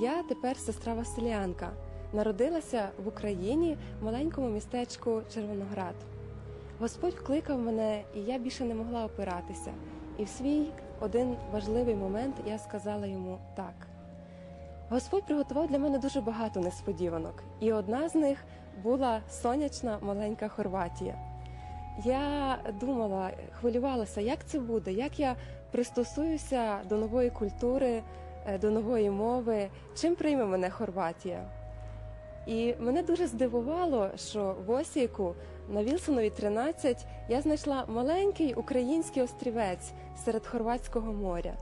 Я тепер сестра Василянка. Народилася в Україні в маленькому містечку Червоноград. Господь вкликав мене, і я більше не могла опиратися. І в свій один важливий момент я сказала йому так. Господь приготував для мене дуже багато несподіванок, і одна з них була сонячна маленька Хорватія. Я думала, хвилювалася, як це буде, як я пристосуюся до нової культури, до нової мови, чим прийме мене Хорватія. І мене дуже здивувало, що в Осіку на Вілсонові 13 я знайшла маленький український острівець серед Хорватського моря.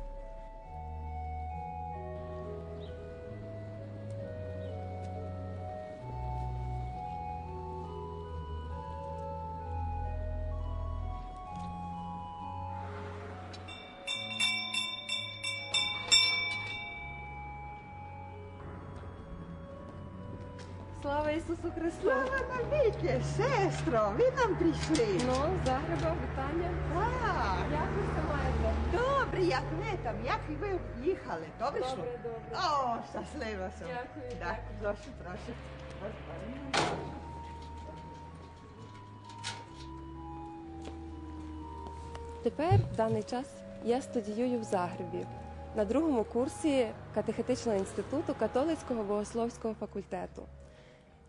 Ісусу Христу! Слава навіки, сестро, ви нам прийшли. Ну, Загреба, вітання. Так, Як ви все маєте? добре, як ви там, як і ви їхали, добре що? Добре, добре. О, щаслива съм. Дякую, Так, прошу, прошу. Тепер в даний час я студіюю в Загребі на другому курсі катехетичного інституту католицького богословського факультету.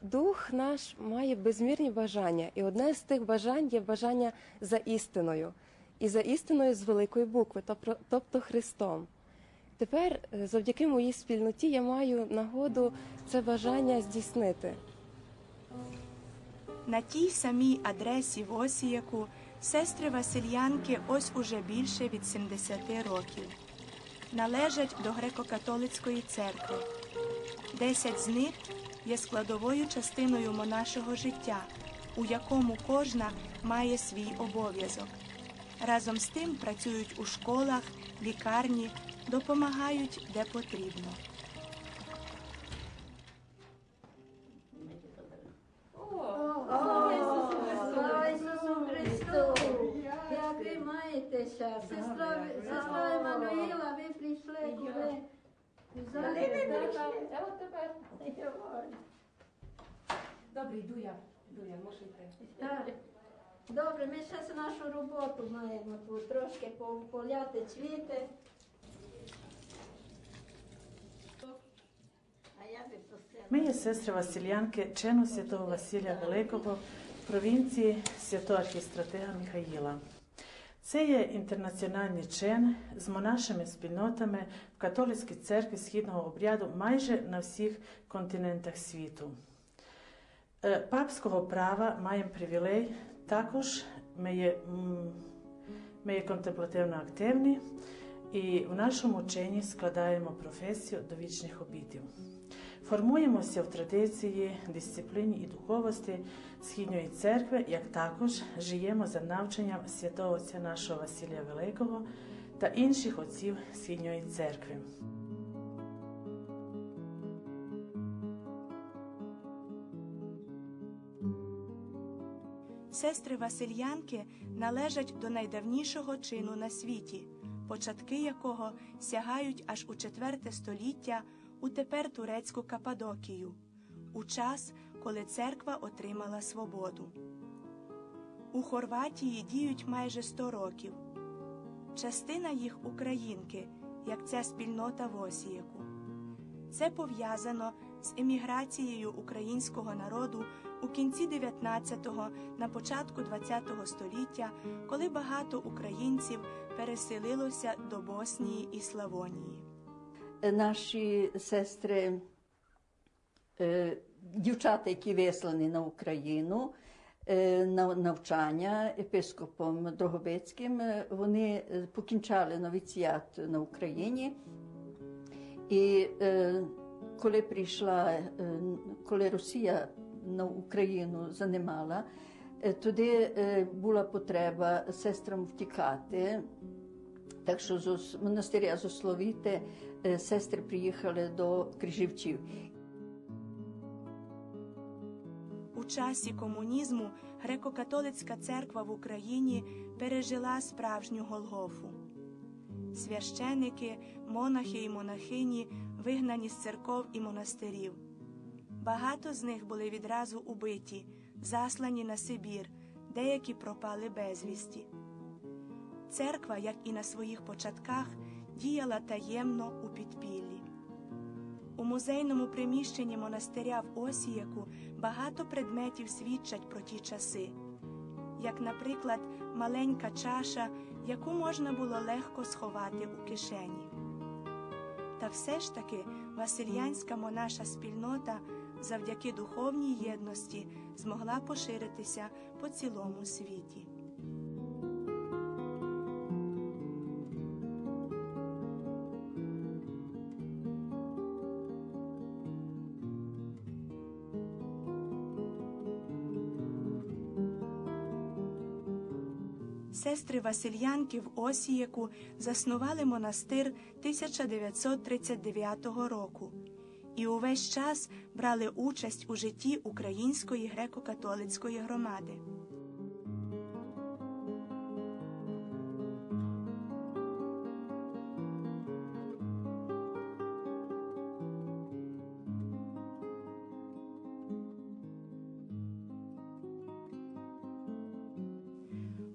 Дух наш має безмірні бажання, і одне з тих бажань є бажання за істиною, і за істиною з великої букви, тобто- Христом. Тепер, е, завдяки моїй спільноті, я маю нагоду це бажання здійснити. На тій самій адресі в Осіяку сестри Васильянки ось уже більше від 70 років. Належать до греко-католицької церкви. Десять з них є складовою частиною монашого життя, у якому кожна має свій обов'язок. Разом з тим працюють у школах, лікарні, допомагають де потрібно. Добре, йду я. Йду я, можу йти. Так. Добре, ми зараз нашу роботу маємо тут трошки поляти цвіти. Ми є сестри Василянки, чину святого Василія Великого, провінції святого архістратига Михаїла. Це є інтернаціональний чин з монашими спільнотами в католицькій церкві східного обряду майже на всіх континентах світу. Е, Папського права маємо привілей. Також ми є, ми є контемплативно активні і в нашому вченні складаємо професію довічних обітів. Формуємося в традиції, дисципліні і духовості Східної церкви, як також живемо за навчанням святого отця нашого Василія Великого та інших отців Східної церкви. Сестри Васильянки належать до найдавнішого чину на світі, початки якого сягають аж у IV століття у тепер турецьку Кападокію, у час, коли церква отримала свободу. У Хорватії діють майже 100 років. Частина їх українки, як ця спільнота в Осіяку. Це пов'язано з еміграцією українського народу у кінці 19-го, на початку 20-го століття, коли багато українців переселилося до Боснії і Славонії. Наші сестри, е, дівчата, які вислані на Україну е, на навчання епископом Дрогобицьким, е, вони покінчали новіціат на Україні. І коли прийшла, коли Росія на Україну занимала, туди була потреба сестрам втікати. Так що з монастиря Зословіти е, сестри приїхали до Крижівців. У часі комунізму греко-католицька церква в Україні пережила справжню Голгофу. священики, монахи і монахині, вигнані з церков і монастирів. Багато з них були відразу убиті, заслані на Сибір, деякі пропали безвісті. Церква, як і на своїх початках, діяла таємно у підпіллі. У музейному приміщенні монастиря в Осіяку багато предметів свідчать про ті часи, як, наприклад, маленька чаша, яку можна було легко сховати у кишені. Та все ж таки Васильянська монаша спільнота завдяки духовній єдності змогла поширитися по цілому світі. Сестри Васильянки в Осіяку заснували монастир 1939 року і увесь час брали участь у житті Української греко-католицької громади.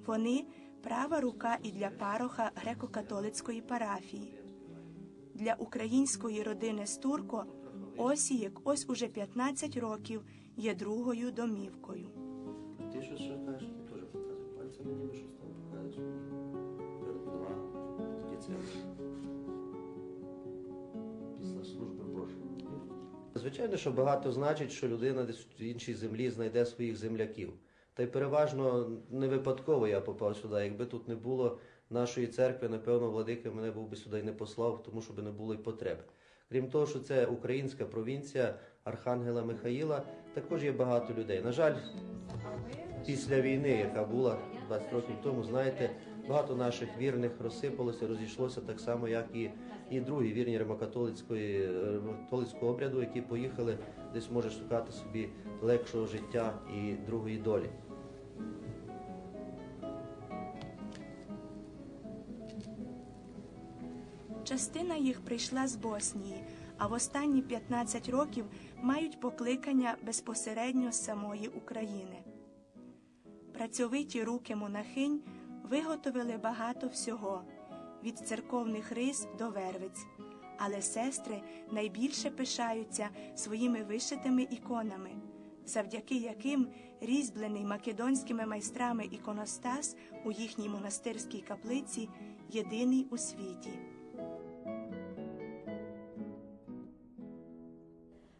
Вони права рука і для пароха греко-католицької парафії. Для української родини Стурко Осієк ось уже 15 років є другою домівкою. Ти що ще кажеш, ти теж пальцями, ніби щось там показуєш. Після служби Божої. Звичайно, що багато значить, що людина десь в іншій землі знайде своїх земляків. Та й переважно не випадково я попав сюди. Якби тут не було нашої церкви, напевно, владика мене був би сюди не послав, тому що би не було й потреби. Крім того, що це українська провінція Архангела Михаїла, також є багато людей. На жаль, після війни, яка була 20 років тому, знаєте, багато наших вірних розсипалося, розійшлося так само, як і, і другі вірні римокатолицької католицького обряду, які поїхали десь може шукати собі легшого життя і другої долі. Частина їх прийшла з Боснії, а в останні 15 років мають покликання безпосередньо з самої України. Працьовиті руки монахинь виготовили багато всього від церковних рис до вервиць, але сестри найбільше пишаються своїми вишитими іконами, завдяки яким різьблений македонськими майстрами іконостас у їхній монастирській каплиці єдиний у світі.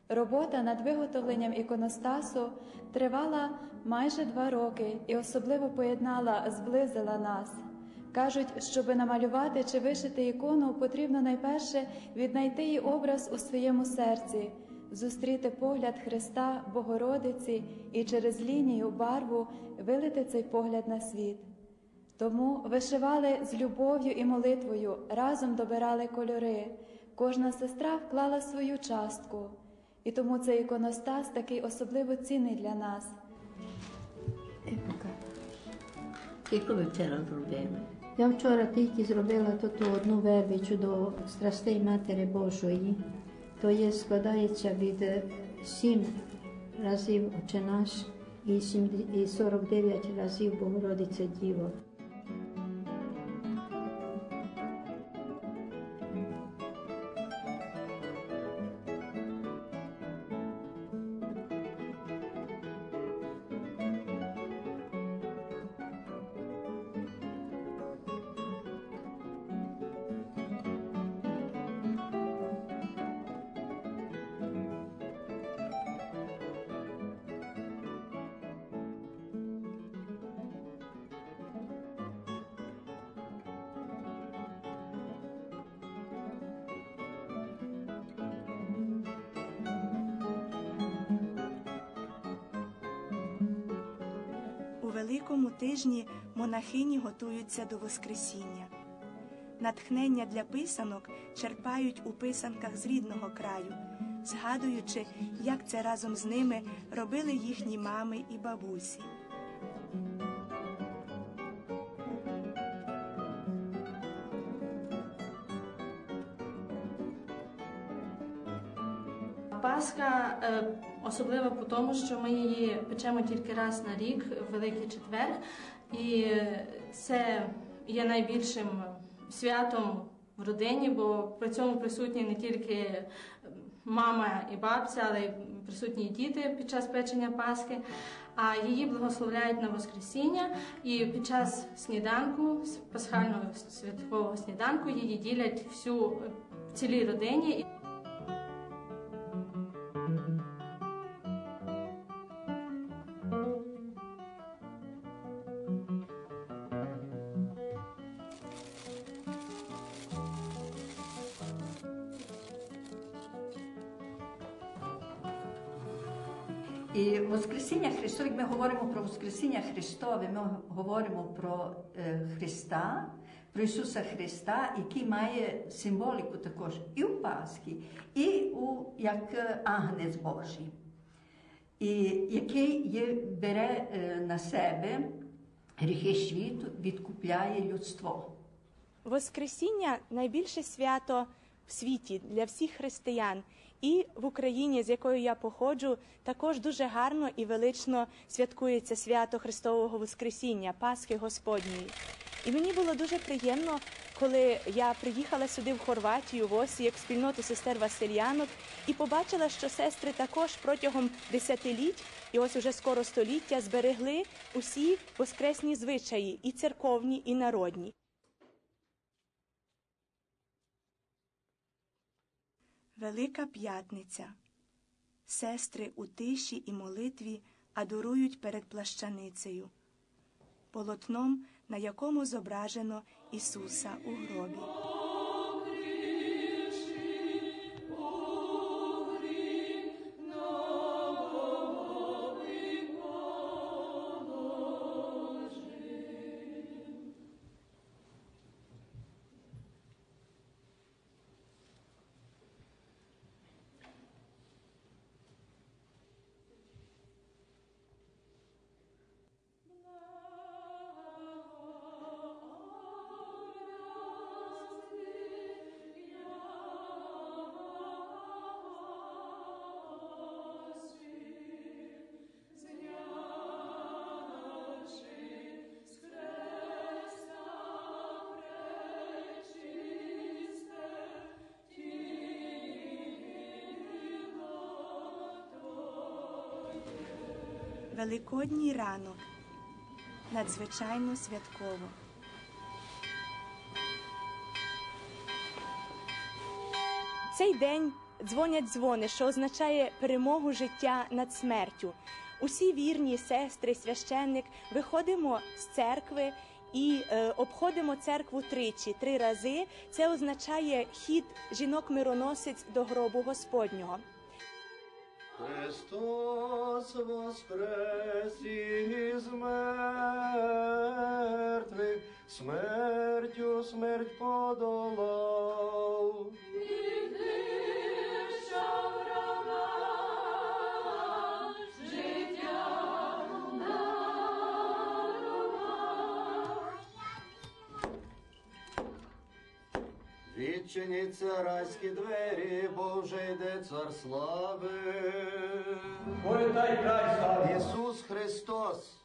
Робота над виготовленням іконостасу тривала майже два роки і особливо поєднала, зблизила нас. Кажуть, щоби намалювати чи вишити ікону, потрібно найперше віднайти її образ у своєму серці, зустріти погляд Христа, Богородиці і через лінію, барву вилити цей погляд на світ. Тому вишивали з любов'ю і молитвою, разом добирали кольори. Кожна сестра вклала свою частку. І тому цей іконостас такий особливо цінний для нас. Скільки ви вчора зробили? Я вчора тільки зробила ту одну вервичу до страстей Матері Божої. То є складається від сім разів Отче наш і сім- і 49 разів Богородиця Діво. Великому тижні монахині готуються до Воскресіння. Натхнення для писанок черпають у писанках з рідного краю, згадуючи, як це разом з ними робили їхні мами і бабусі. Пасха е, особлива по тому, що ми її печемо тільки раз на рік, в Великий Четвер, і це є найбільшим святом в родині, бо при цьому присутні не тільки е, мама і бабця, але й присутні діти під час печення Пасхи. А її благословляють на Воскресіння, і під час сніданку, пасхального святкового сніданку, її ділять всю цілій родині. Воскресіння Христове, ми говоримо про е, Христа, про Ісуса Христа, який має символіку також і у Пасхі, і у як е, Агнець Божий, і який є, бере е, на себе гріхи світу, відкупляє людство. Воскресіння найбільше свято в світі для всіх християн. І в Україні, з якої я походжу, також дуже гарно і велично святкується свято Христового Воскресіння, Пасхи Господньої. І мені було дуже приємно, коли я приїхала сюди в Хорватію, в Осі, як спільноту сестер Васильянок, і побачила, що сестри також протягом десятиліть, і ось уже скоро століття, зберегли усі воскресні звичаї, і церковні, і народні. Велика П'ятниця. Сестри у тиші і молитві адорують перед плащаницею, полотном, на якому зображено Ісуса у гробі. Великодній ранок надзвичайно святково. Цей день дзвонять дзвони, що означає перемогу життя над смертю. Усі вірні сестри, священник виходимо з церкви і е, обходимо церкву тричі, три рази. Це означає хід жінок-мироносець до гробу Господнього. Христос воскрес із мертвих, смертю смерть подолав. Відчиніться райські двері, бо вже йде цар слави. Політай край слави. Ісус Христос.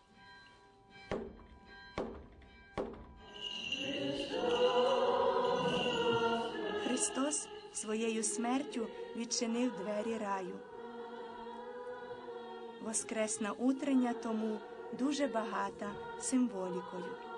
Христос своєю смертю відчинив двері раю. Воскресна утрення тому дуже багата символікою.